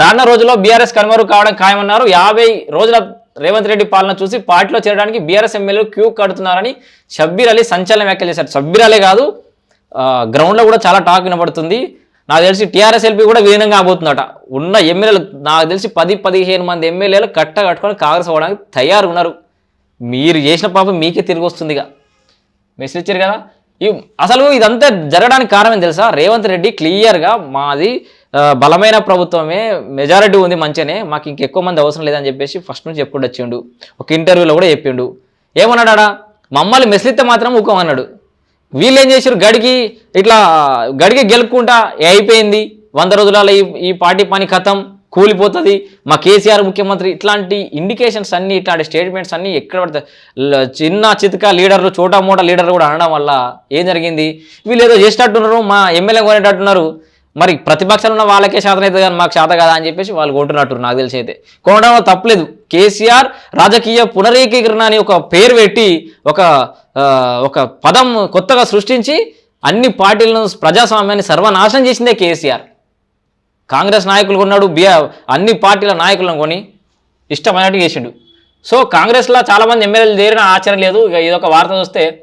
రానున్న రోజుల్లో బీఆర్ఎస్ కనుమరు కావడం ఖాయమన్నారు. యాభై రోజుల రేవంత్ రెడ్డి పాలన చూసి పార్టీలో చేరడానికి బీఆర్ఎస్ ఎమ్మెల్యేలు క్యూ కడుతున్నారని షబ్బీర్ అలీ సంచలన వ్యాఖ్యలు చేశారు. షబ్బీర్ అలీ కాదు గ్రౌండ్లో కూడా చాలా టాక్ వినబడుతుంది. నాకు తెలిసి టీఆర్ఎస్ ఎల్పీ కూడా విలీనంగా కాబోతుందట. ఉన్న ఎమ్మెల్యేలు నాకు తెలిసి పది పదిహేను మంది ఎమ్మెల్యేలు కట్ట కట్టుకొని కాంగ్రెస్ అవ్వడానికి తయారు ఉన్నారు మీరు చేసిన పాపం మీకే తిరిగి వస్తుందిగా ఇక. మెసేజ్ ఇచ్చారు కదా. ఈ అసలు ఇదంతా జరగడానికి కారణం తెలుసా? రేవంత్ రెడ్డి క్లియర్గా మాది బలమైన ప్రభుత్వమే మెజారిటీ ఉంది మంచిగానే మాకు ఇంకెక్కువ మంది అవసరం లేదని చెప్పేసి ఫస్ట్ నుంచి చెప్పుకుంటూ వచ్చిండు. ఒక ఇంటర్వ్యూలో కూడా చెప్పిండు. ఏమన్నాడా మమ్మల్ని మెసిలితే మాత్రం ఊకోమన్నాడు వీళ్ళు ఏం చేశారు గడికి ఇట్లా గడికి గెలుపుకుంటా అయిపోయింది? వంద రోజులలో ఈ ఈ పార్టీ పని కథం కూలిపోతుంది. మా కేసీఆర్ ముఖ్యమంత్రి ఇట్లాంటి ఇండికేషన్స్ అన్నీ ఇట్లాంటి స్టేట్మెంట్స్ అన్నీ ఎక్కడ పడతాయి? చిన్న చితక లీడర్లు చోటా మోటా లీడర్లు కూడా అనడం వల్ల ఏం జరిగింది? వీళ్ళు ఏదో చేసేటట్టున్నారు మా ఎమ్మెల్యే కొనేటట్టున్నారు. మరి ప్రతిపక్షంలో ఉన్న వాళ్ళకే శాతం అవుతుంది కానీ మాకు శాతం కదా అని చెప్పేసి వాళ్ళు కొంటున్నట్టు నాకు తెలిసి అయితే కొనడం వల్ల తప్పలేదు. కేసీఆర్ రాజకీయ పునరేకీకరణ అని ఒక పేరు పెట్టి ఒక ఒక పదం కొత్తగా సృష్టించి అన్ని పార్టీలను ప్రజాస్వామ్యాన్ని సర్వనాశనం చేసిందే కేసీఆర్. కాంగ్రెస్ నాయకులు కొన్నాడు బిఆర్ అన్ని పార్టీల నాయకులను కొని ఇష్టమైనట్టు చేసిండు. సో కాంగ్రెస్లో చాలామంది ఎమ్మెల్యేలు చేరిన ఆచరణ లేదు. ఇక ఇదొక వార్త చూస్తే